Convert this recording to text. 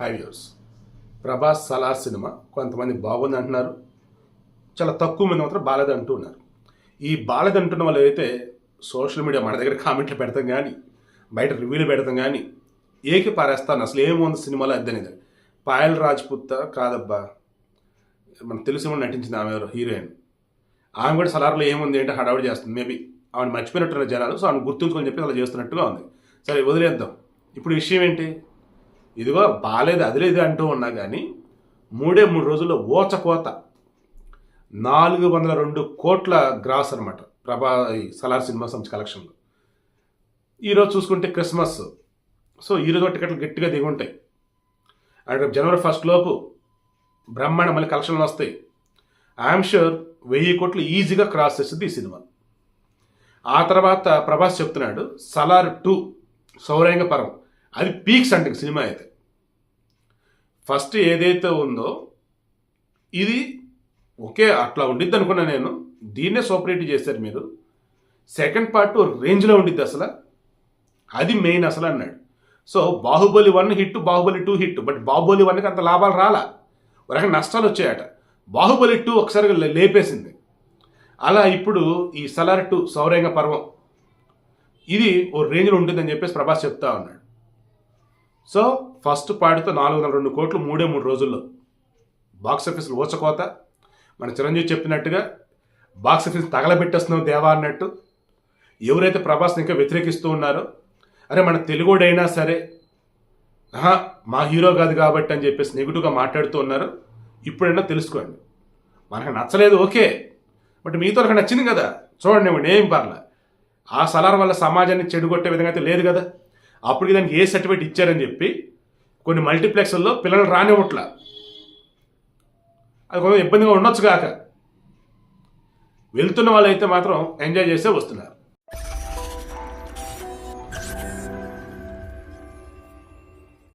High viewers Prabhas Salaar cinema కొంతమంది బాగుంది అంటున్నారు. చాలా తక్కువ మంది మాత్రం బాలేదు అంటూ ఉన్నారు. ఈ బాలేదు అంటున్న వాళ్ళు అయితే సోషల్ మీడియా మన దగ్గర కామెంట్లు పెడతాం కానీ బయట రివ్యూలు పెడతాం కానీ ఏకి పారేస్తాను. అసలు ఏముంది సినిమాలో అద్దనేది పాయల్ రాజ్పుత్ కాదబ్బా. మనకు తెలిసి కూడా నటించింది ఆమె ఎవరు? హీరోయిన్. ఆమె కూడా సలార్లో ఏముంది అంటే హడావుడి చేస్తుంది. మేబీ ఆమెను మర్చిపోయినట్టున్న జనాలు సో ఆమెను గుర్తుంచుకొని చెప్పి అలా చేస్తున్నట్టుగా ఉంది. సరే వదిలేద్దాం. ఇప్పుడు విషయం ఏంటి? ఇదిగో బాలేదు అది లేదు అంటూ ఉన్నా కానీ మూడే మూడు రోజుల్లో ఓచకోత నాలుగు వందల రెండు కోట్ల గ్రాస్ అనమాట ప్రభా ఈ సలార్ సినిమా సంస్థ కలెక్షన్లో. ఈరోజు చూసుకుంటే క్రిస్మస్. సో ఈరోజు టికెట్లు గట్టిగా దిగి ఉంటాయి అండ్ జనవరి ఫస్ట్ లోపు బ్రహ్మాండ మళ్ళీ కలెక్షన్లు వస్తాయి. ఐఎమ్ షూర్ వెయ్యి కోట్లు ఈజీగా క్రాస్ చేస్తుంది ఈ సినిమా. ఆ తర్వాత ప్రభాస్ చెప్తున్నాడు సలార్ టూ సౌరంగ పరం అది పీక్స్ అంటే సినిమా అయితే. ఫస్ట్ ఏదైతే ఉందో ఇది ఓకే అట్లా ఉండిద్ది అనుకున్నా నేను. దీన్నే సూపర్ చేశారు మీరు. సెకండ్ పార్ట్ రేంజ్లో ఉండిద్ది అసలు. అది మెయిన్ అసలు అన్నాడు. So Baahubali one hit Baahubali two hit but Baahubali వన్కి అంత లాభాలు రాలా. ఒక నష్టాలు వచ్చాయట. బాహుబలి టూ ఒకసారిగా లే- లేపేసింది. అలా ఇప్పుడు ఈ సలార్ టూ సౌరంగ పర్వం ఇది ఓ రేంజ్లో ఉంటుందని చెప్పేసి ప్రభాస్ చెప్తా ఉన్నాడు. సో ఫస్ట్ పార్ట్తో నాలుగు వందల రెండు కోట్లు మూడే మూడు రోజుల్లో. బాక్స్ ఆఫీస్లో ఊచకోత. మన చిరంజీవి చెప్పినట్టుగా బాక్స్ ఆఫీస్ తగలబెట్టేస్తున్నావు దేవా అన్నట్టు. ఎవరైతే ప్రభాస్ని ఇంకా వ్యతిరేకిస్తూ ఉన్నారో అరే మన తెలుగుడైనా సరే ఆహా మా హీరో కాదు కాబట్టి అని చెప్పేసి నెగిటివ్గా మాట్లాడుతూ ఉన్నారు ఇప్పుడైనా తెలుసుకోండి. మనకు నచ్చలేదు ఓకే. బట్ మీతో నాకు నచ్చింది కదా. చూడండి ఏం పర్లే ఆ సలార్ వల్ల సమాజాన్ని చెడుగొట్టే విధంగా అయితే లేదు కదా. అప్పటికి దానికి ఏ సర్టిఫికేట్ ఇచ్చారని చెప్పి కొన్ని మల్టీప్లెక్స్ల్లో పిల్లలు రానివ్వట్ల. అది కొంచెం ఇబ్బందిగా ఉండొచ్చు కాక. వెళ్తున్న వాళ్ళు అయితే మాత్రం ఎంజాయ్ చేసే వస్తున్నారు.